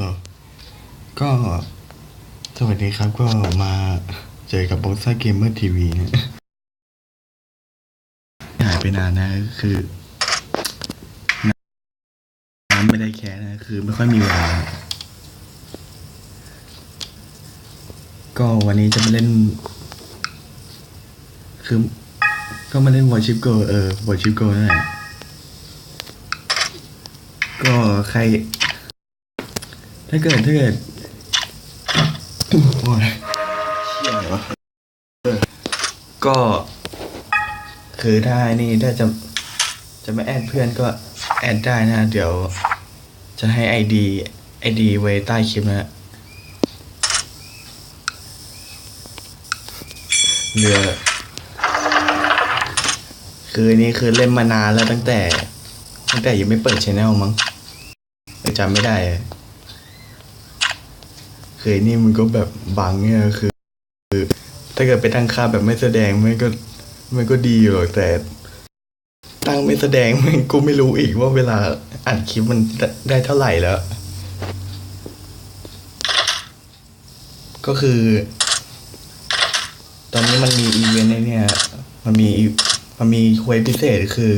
อ๋อก็สวัสดีครับก็มาเจอกับบ็อกซ่าเกมเมอร์ทีวีนะหายไปนานนะคือน้ำไม่ได้แค่นะ คือไม่ค่อยมีเวลา ก็วันนี้จะมาเล่น คือ ก็มาเล่นวอชิปโกเออวอชิปโกนั่นแหละก็ใคร ถ้าเกิดถ้าเกิดโอ้ยเชี่ยเหรอเออก็ คือถ้านี่ถ้าจะจะไม่แอดเพื่อนก็แอดได้นะ เดี๋ยว จะให้ไอดีไอดีไว้ใต้คลิปนะเรือคือนี่คือเล่นมานานแล้วตั้งแต่ ตั้งแต่ยังไม่เปิดชแนลมั้งจำไม่ได้ อะคือไอ้นี่มันก็แบบบังเนี่ยคือคือ ถ้าเกิดไปตั้งค่าแบบไม่แสดงมันก็มันก็ดีอยู่หรอกแต่ ตั้งไม่แสดงมันกูไม่รู้อีกว่าเวลาอัดคลิปมันได้เท่าไหร่แล้ว ก็คือ ตอนนี้มันมีอีเวนต์ในเนี่ย มันมีมันมีคุยพิเศษคือ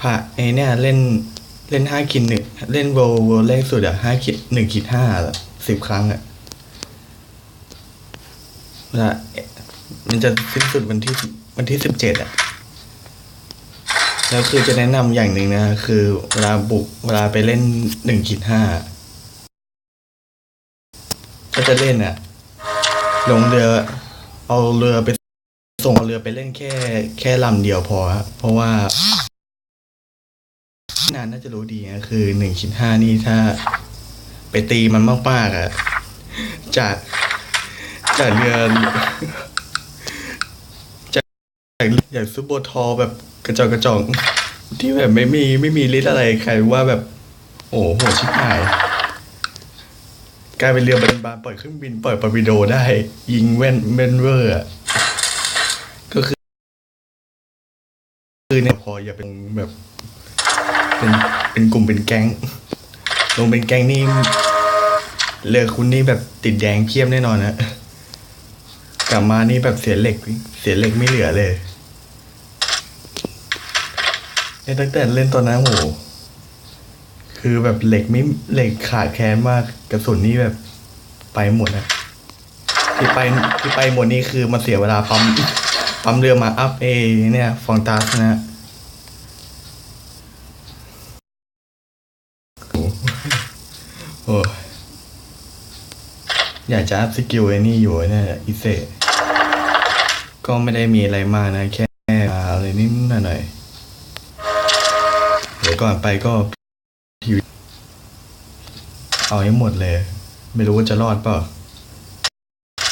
ผ่าไอเนี่ยเล่นเล่นห้าคิดหนึ่งเล่นโวโวเลขสุดอะห้าคิดหนึ่งคิดห้า สิบครั้งอะเวลามันจะสิ้นสุดวันที่วันที่สิบเจ็ดอะแล้วคือจะแนะนำอย่างหนึ่งนะ คือเวลาบุกเวลาไปเล่นหนึ่งคิดห้าก็จะเล่นอะลงเรือ เอาเรือไปส่งเรือไปเล่นแค่ แค่ลำเดียวพอครับเพราะว่านานน่าจะรู้ดีนะคือหนึ่งคิดห้านี่ถ้า ไปตีมันมากๆอะจากจากเรือจากจากอย่างซูเปอร์ทอลแบบกระจอกกระจอกที่แบบไม่มีไม่มีฤทธิ์อะไรใครว่าแบบ โอ้โหชิบหาย กลายเป็นเรือบานบานปล่อยเครื่องบินปล่อยปอร์ปิโดได้ ยิงเว้นเวนเวอร์ก็คือ คือเนี่ยพออย่าเป็นแบบ เป็นเป็นกลุ่มเป็นแก๊ง ลงเป็นแก๊งนี่เลือกคุณนี่แบบติดแดงเพียบแน่นอนนะกลับมานี่แบบเสียเหล็ก เสียเหล็กไม่เหลือเลยเนี่ยตั้งแต่เล่นตอนนั้นโหคือแบบเหล็กไม่เหล็กขาดแคลนมากกระสุนนี่แบบไปหมดนะที่ไปที่ไปหมดนี่คือมาเสียเวลาปั๊มปั๊มเรือมาอัพเอเนี่ย ฟองตัสนะโอ้ โหอยากจะอัพสกิลไอ้นี่อยู่เนี่ยอิเซก็ไม่ได้มีอะไรมากนะ แค่อะไรนิดหน่อยเดี๋ยวก่อนไปก็เอาให้หมดเลย ไม่รู้ว่าจะรอดเปล่า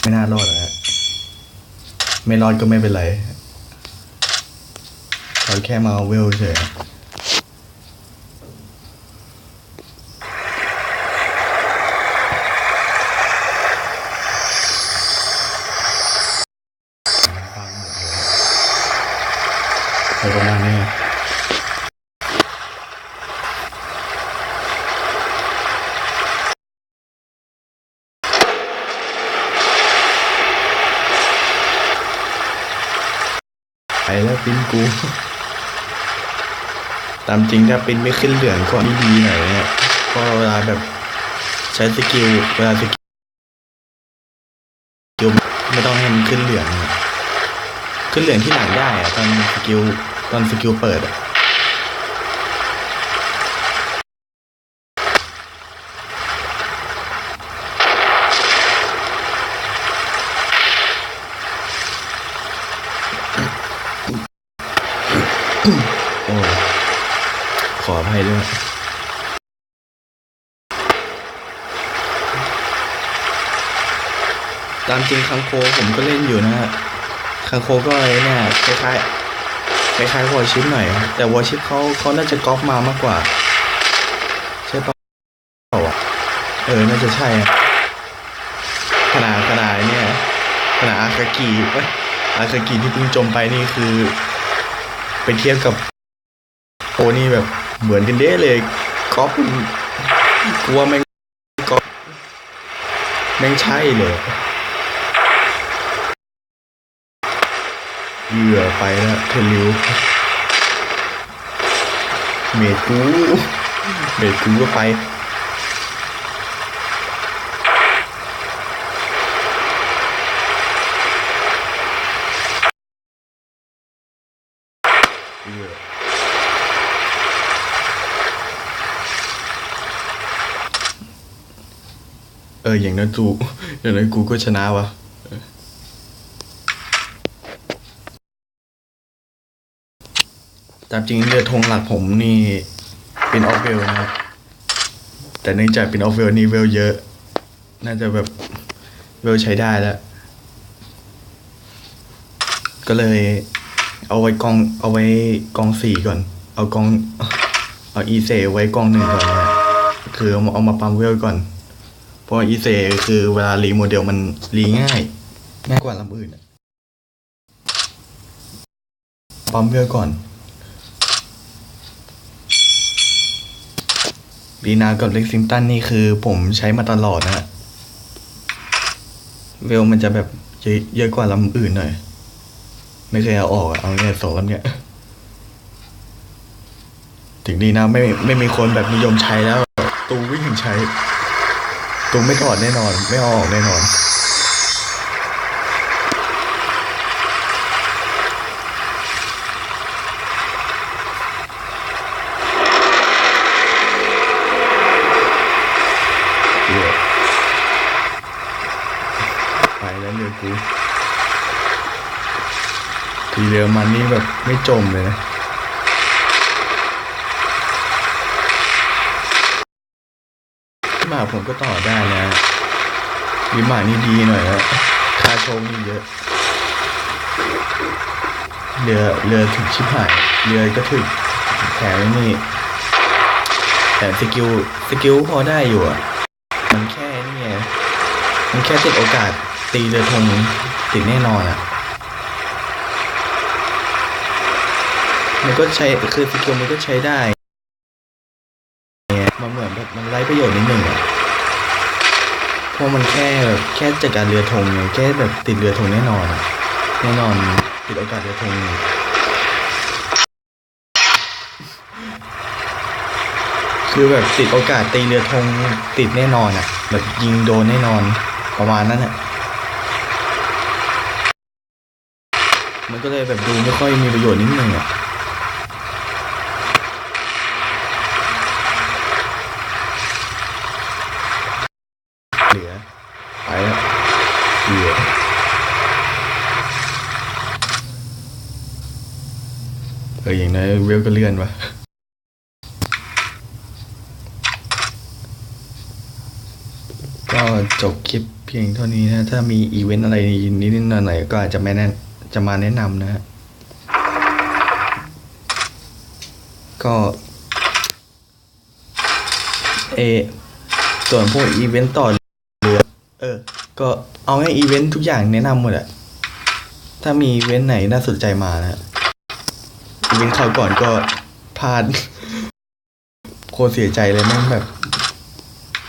ไม่น่ารอดอะฮะไม่รอดก็ไม่เป็นไรเราแค่มาเอาเวลเฉยฟังหมดเลยไปประมาณนี้ ไปแล้วปิ้นกู ตามจริงถ้าปิ้นไม่ขึ้นเหลืองก็ไม่ดีหน่อยเนี่ยก็เวลาแบบใช้สกิลเวลาสกิลไม่ต้องให้มันขึ้นเหลือง ขึ้นเหลืองที่หลังได้อะตอนสกิลตอนสกิลเปิดอะ โอ้ขออภัยด้วยตามจริงคังโคผมก็เล่นอยู่นะฮะคังโคก็อะไรเนี่ยคล้ายๆคล้ายๆวอชิปหน่อย แต่วอชิปเขาเขาน่าจะก๊อปมามากกว่า ใช่ปะเปล่าวะเออ น่าจะใช่ขนาดขนาดเนี่ยขนาดอาคากิเอ้ยอาคากิที่เพิ่งจมไปนี่คือ ไปเทียบกับโอนี่แบบเหมือนกันเด้เลยกอปกลัวแม่งก็แม่งใช่เลยเหยื่อไปแล้วเทลิวเมดกูเมดกูก็ไป อออย่างนั้นกูอย่างนั้นกูก็ชนะวะตามจริงเรือธงหลักผมนี่เป็นออฟเวลนะครับแต่เนื่องจากเป็นออฟเวลนี่เวลเยอะ น่าจะแบบเวลใช้ได้แล้ว ก็เลยเอาไว้กองเอาไว้กองสี่ก่อน เอากองเอาอีเซไว้กองหนึ่งก่อนนะคือเอามาเอามาปั๊มเวลก่อน เพราะอีเซคือเวลารีโมเดลมันรีง่ายง่ายกว่าลำอื่นอะปั๊มเวลก่อนลีนากับเล็กซิงตันนี่คือผมใช้มาตลอดนะฮะเวลมันจะแบบเยอะกว่าลำอื่นหน่อย ไม่เคยเอาออกเอาเนี่ยสองลำเนี่ย ถึงดีนะไม่ไม่มีคนแบบนิยมใช้แล้ว ตูวิ่งใช้ ตูไม่ถอดแน่นอน ไม่อออกแน่นอนเรือไปแล้วเรือกูทีเรือมันนี่แบบไม่จมเลยนะ หมาผมก็ต่อได้นะวิมานนี่ดีหน่อยนะค่าโชคนี่เยอะ เรือเรือถึกชิบหายเรือก็ถึกแถมนี่แต่สกิลสกิลพอได้อยู่อะ มันแค่นี่ไงมันแค่ติดโอกาสตีเรือธงติดแน่นอนอะมันก็ใช้คือสกิลมันก็ใช้ได้ มันเหมือนแบบมันไร้ประโยชน์นิดหนึ่งอะเพราะมันแค่แบบแค่จัดการเรือธงไงแค่แบบติดเรือธงแน่นอน แน่นอนติดโอกาสเรือธงคือแบบติดโอกาสตีเรือธงติดแน่นอนอะแบบยิงโดนแน่นอนประมาณนั้นอะมันก็เลยแบบดูไม่ค่อยมีประโยชน์นิดนึงอะ เหลือไปแล้วเหลือ เอออย่างน้อยเวลก็เลื่อนวะก็จบคลิปเพียงเท่านี้นะ ถ้ามีอีเวนต์อะไรนิดๆหน่อยๆก็อาจจะไม่แนะจะมาแนะนำนะฮะก็เอส่วนพวกอีเวนต์ต่อเรือเออ ก็เอาให้อีเวนต์ทุกอย่างแนะนำหมดอะถ้ามีอีเวนต์ไหนน่าสนใจมานะ อีเวนต์คราวก่อนก็พลาดโคตรเสียใจเลยแม่งแบบ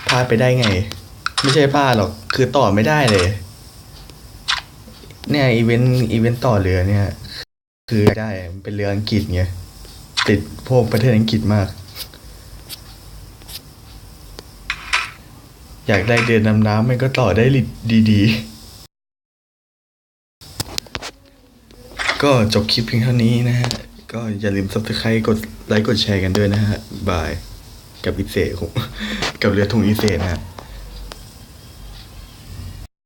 พลาดไปได้ไง ไม่ใช่พลาดหรอก คือต่อไม่ได้เลย เนี่ยอีเวนต์อีเวนต์ต่อเรือเนี่ย คือได้มันเป็นเรืออังกฤษไงติดพวกประเทศอังกฤษมาก อยากได้เดินดำน้ำมันก็ต่อได้ดีๆ ก็จบคลิปเพียงเท่านี้นะฮะ ก็อย่าลืม subscribe กดไลค์กดแชร์กันด้วยนะฮะบาย กับอิเซผมกับเรือธงอิเซนะฮะ